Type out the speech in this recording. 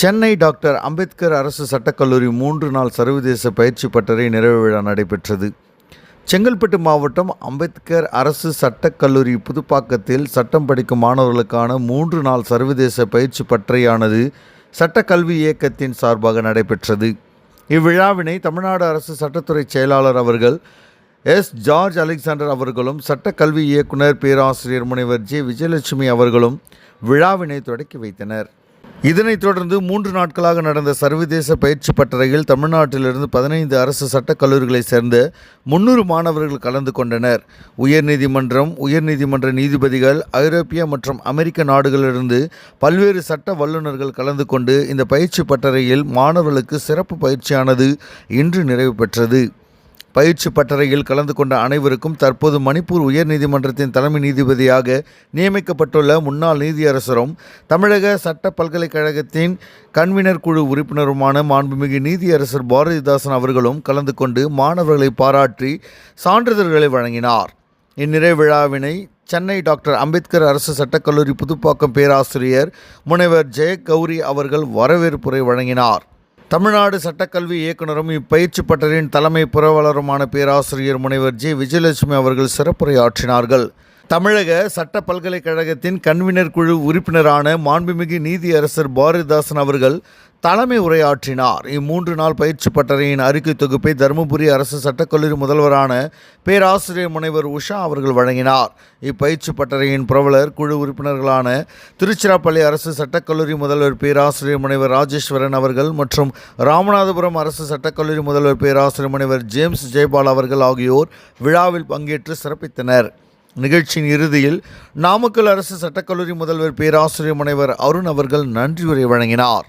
Chennai doctor Ambedkar அரசு சட்டக்கல்லூரி மூன்று நாள் சர்வதேச பயிற்சி பட்டறை நிறைவு விழா நடைபெற்றது. செங்கல்பட்டு மாவட்டம் அம்பேத்கர் அரசு சட்டக்கல்லூரி புதுப்பாக்கத்தில் சட்டம் படிக்கும் மாணவர்களுக்கான மூன்று நாள் சர்வதேச பயிற்சி பட்டறையானது சட்டக்கல்வி இயக்கத்தின் சார்பாக நடைபெற்றது. இவ்விழாவினை தமிழ்நாடு அரசு சட்டத்துறை செயலாளர் அவர்கள் எஸ். ஜார்ஜ் அலெக்சாண்டர் அவர்களும் சட்டக்கல்வி இயக்குனர் பேராசிரியர் முனைவர் ஜே. விஜயலட்சுமி அவர்களும் விழாவினை தொடக்கி வைத்தனர். இதனைத் தொடர்ந்து மூன்று நாட்களாக நடந்த சர்வதேச பயிற்சி பட்டறையில் தமிழ்நாட்டிலிருந்து பதினைந்து அரசு சட்டக் கல்லூரிகளைச் சேர்ந்த முன்னூறு மாணவர்கள் கலந்து கொண்டனர். உயர்நீதிமன்றம் உயர்நீதிமன்ற நீதிபதிகள் ஐரோப்பிய மற்றும் அமெரிக்க நாடுகளிலிருந்து பல்வேறு சட்ட வல்லுநர்கள் கலந்து கொண்டு இந்த பயிற்சி பட்டறையில் மாணவர்களுக்கு சிறப்பு பயிற்சியானது இன்று நிறைவு பெற்றது. பயிற்சி பட்டறையில் கலந்து கொண்ட அனைவருக்கும் தற்போது மணிப்பூர் உயர்நீதிமன்றத்தின் தலைமை நீதிபதியாக நியமிக்கப்பட்டுள்ள முன்னாள் நீதியரசரும் தமிழக சட்ட பல்கலைக்கழகத்தின் கன்வீனர் குழு உறுப்பினருமான மாண்புமிகு நீதியரசர் பாரதிதாசன் அவர்களும் கலந்து கொண்டு மாணவர்களை பாராட்டி சான்றிதழ்களை வழங்கினார். இந்நிறை விழாவினை சென்னை டாக்டர் அம்பேத்கர் அரசு சட்டக்கல்லூரி புதுப்பாக்கம் பேராசிரியர் முனைவர் ஜெய கௌரி அவர்கள் வரவேற்புரை வழங்கினார். தமிழ்நாடு சட்டக்கல்வி இயக்குனரும் இப்பயிற்சி பட்டரின் தலைமை புரவலருமான பேராசிரியர் முனைவர் ஜி. விஜயலட்சுமி அவர்கள் சிறப்புரையாற்றினார்கள். தமிழக சட்ட பல்கலைக்கழகத்தின் கன்வீனர் குழு உறுப்பினரான மாண்புமிகு நீதியரசர் பாரதிதாசன் அவர்கள் தலைமை உரையாற்றினார். இம்மூன்று நாள் பயிற்சி பட்டறையின் அறிக்கை தொகுப்பை தருமபுரி அரசு சட்டக்கல்லூரி முதல்வரான பேராசிரியர் முனைவர் உஷா அவர்கள் வழங்கினார். இப்பயிற்சி பட்டறையின் புரவலர் குழு உறுப்பினர்களான திருச்சிராப்பள்ளி அரசு சட்டக்கல்லூரி முதல்வர் பேராசிரியர் முனைவர் ராஜேஸ்வரன் அவர்கள் மற்றும் ராமநாதபுரம் அரசு சட்டக்கல்லூரி முதல்வர் பேராசிரியர் முனைவர் ஜேம்ஸ் ஜெயபால் அவர்கள் ஆகியோர் விழாவில் பங்கேற்று சிறப்பித்தனர். நிகழ்ச்சியின் இறுதியில் நாமக்கல் அரசு சட்டக்கல்லூரி முதல்வர் பேராசிரியர் முனைவர் அருண் அவர்கள் நன்றியுரை வழங்கினார்.